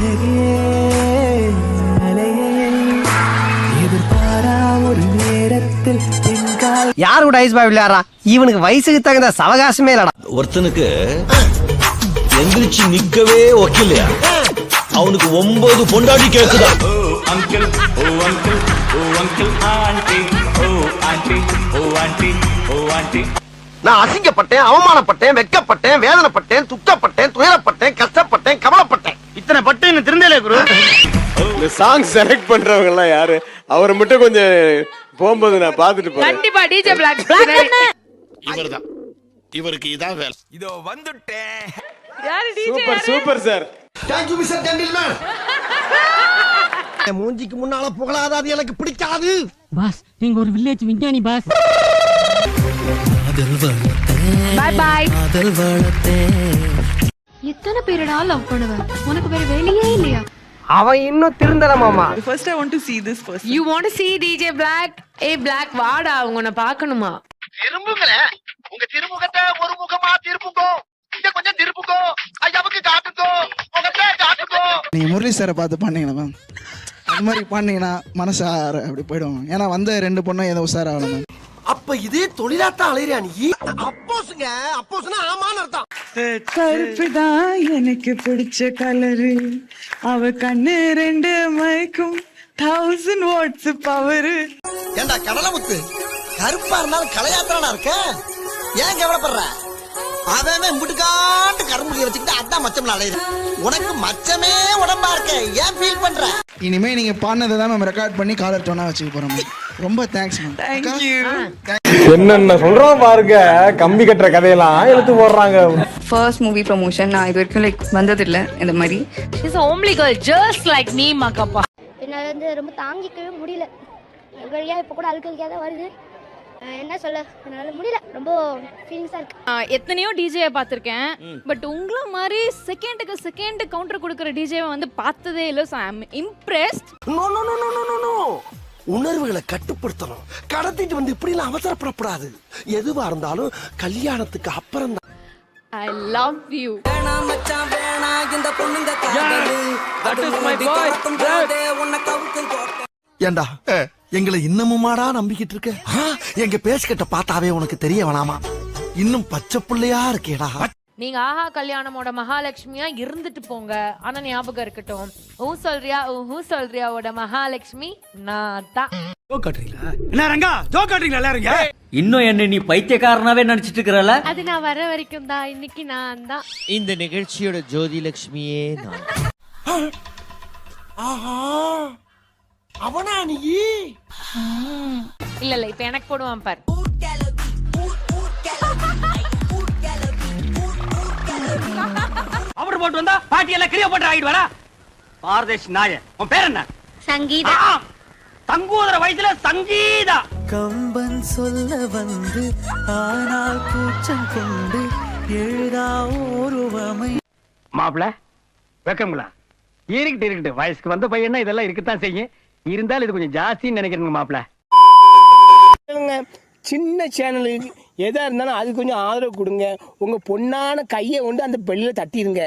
அழகே யாரு கூட ஐஸ் பாய் விளையாடுறா இவனுக்கு வயசுக்கு தகுந்த சவகாசமே இல்லடா. ஒருத்தனுக்கு எந்திரிச்சு நிக்கவே ஒக்கில்லையா? அவனுக்கு ஒன்பது பொண்டாடி கேக்குதா. நான் அசிங்கப்பட்டேன் அவமானப்பட்டேன் வெட்கப்பட்டேன் வேதனைப்பட்டேன் துக்கப்பட்டேன் துயரப்பட்டேன் கஷ்டப்பட்டேன் கவலைப்பட்டேன் இத்தனை பட்டு இன்னும் திருந்தலே குரு இந்த சாங் செலக்ட் பண்றவங்க எல்லாம் யாரு? அவரை மட்டும் கொஞ்சம் போகும்போது நான் பாத்துட்டு போறேன். கண்டிப்பா டிஜே பிளாக் இவர்தான். இவருக்கு இதான் வேலை. யாரு DJ super super sir thank you mister gentleman மூஞ்சிக்கு முன்னால புகழாத அது எனக்கு பிடிக்காது. பாஸ் நீங்க ஒரு வில்லேஜ் விஞ்ஞானி பாஸ். பை பை எத்தனை பேரடா லவ் பண்ணுவேன் உனக்கு வேற வேலையே இல்லையா? அவன் இன்னும் திருந்தல மாமா. You want to see DJ black a black வாடா அவங்க உன்னை பார்க்கணுமா? திரும்புங்களேன் உங்க திருமுகத்தை ஒரு முகமா திருப்புங்கோ. இங்க கொஞ்சம் திருப்புங்கோ. ஐயாவுக்கு காட்டுங்கோ. முகத்தை காட்டுங்கோ. நீங்க முரளி சாரை பார்த்து பண்ணீங்களா மேம் அது மாதிரி பண்ணீங்கன்னா மனசு ஆற அப்படி போயிடுவாங்க ஏன்னா வந்த ரெண்டு பொண்ணும் ஏதோ உஷார் ஆகலாம் மேம் அப்ப இதே தொழிலாத்தான் அலையிறியா நீ? அப்போசுங்க. அப்போசுனா ஆமான்னு அர்த்தம். கருப்பு தான் எனக்கு பிடிச்ச கலரு அவ கண்ணு ரெண்டு மயக்கும். தௌசண்ட் வாட்ஸ் பவரு ஏண்டா கடலமுத்து? கருப்பா இருந்தாலும் கலையாத்திரனா இருக்க? ஏன் கவலைப்படுற? அவன் இம்புட்டுக்காட்டு கரும்புலி வச்சுக்கிட்டு அதான் மச்சம்ல அலையுது. உனக்கு மச்சமே உடம்பா இருக்க. ஏன் ஃபீல் பண்ற? இனிமே நீங்க பாடினதை தான் மேம் ரெக்கார்ட் பண்ணி காலர் டோனா வச்சுக்க போறோம். ரொம்ப தேங்க்ஸ் மேம் என்னென்ன சொல்றோம் பாருங்க? கம்பி கட்டுற கதையெல்லாம் இழுத்து போடுறாங்க. ஃபர்ஸ்ட் மூவி ப்ரமோஷன் நான் இது வரைக்கும் லைக் வந்ததில்லை இந்த மாதிரி. Is homely girl just like me மக்கப்பா என்னால் வந்து ரொம்ப தாங்கிக்கவே முடியல. வழியா இப்போ கூட அழுக்கழிக்காக தான் வருது. என்ன சொல்ல என்னால் முடியல. ரொம்ப ஃபீலிங்ஸாக இருக்கு. எத்தனையோ டிஜே பார்த்துருக்கேன். பட் உங்கள மாதிரி செகண்டுக்கு செகண்ட் கவுண்டர் கொடுக்குற டிஜேவை வந்து பார்த்ததே இல்லை so I'm impressed no no no no no no உணர்வுகளை கட்டுப்படுத்தணும். கடத்திட்டு வந்து இப்படி எல்லாம் அவசரப்படக்கூடாது. எதுவா இருந்தாலும் கல்யாணத்துக்கு அப்புறம் தான் ஐ லவ் யூ ஏண்டா எங்களை இன்னமுமாடா நம்பிக்கிட்டு இருக்க? எங்க பேசிக்கிட்ட பார்த்தாவே உனக்கு தெரிய வேணாமா? இன்னும் பச்சை புள்ளையா இருக்கேடா. நீங்க ஆஹா கல்யாணமோட மகாலட்சுமியா இருந்துட்டு போங்க. ஆனா ஞாபகம் இருக்கட்டும். ஊ சொல்றியா ஊ சொல்றியாவோட மகாலட்சுமி நான் தான் இன்னும் என்ன நீ பைத்தியக்காரனாவே நினைச்சிட்டு இருக்கிறல அது நான் வர வரைக்கும் தான். இன்னைக்கு நான் தான். இந்த நிகழ்ச்சியோட ஜோதி லட்சுமியே நான். ஆஹா. அவனா நீ? இல்ல இல்ல இப்ப எனக்கு போடுவான் பாரு. போட்டு எல்லாம் கிரியா போட்டு ஆகிடுவாரா பாரதேஷ் நாய உன் பேர் என்ன? சங்கீதா. தங்கூதர வயசுல சங்கீதா. கம்பன் சொல்ல வந்து ஆனால் கூச்சம் கொண்டு எழுதா ஓருவமை. மாப்பிள வெக்கங்களா இருக்கட்டு இருக்கட்டு வயசுக்கு வந்த பையனா இதெல்லாம் இருக்கத்தான் செய்யும். இருந்தாலும் இது கொஞ்சம் ஜாஸ்தின்னு நினைக்கிறேங்க மாப்பிள. சின்ன சேனலுக்கு எதா இருந்தாலும் அது கொஞ்சம் ஆதரவு கொடுங்க. உங்க பொண்ணான கையை கொண்டு அந்த பெல்லில தட்டிடுங்க.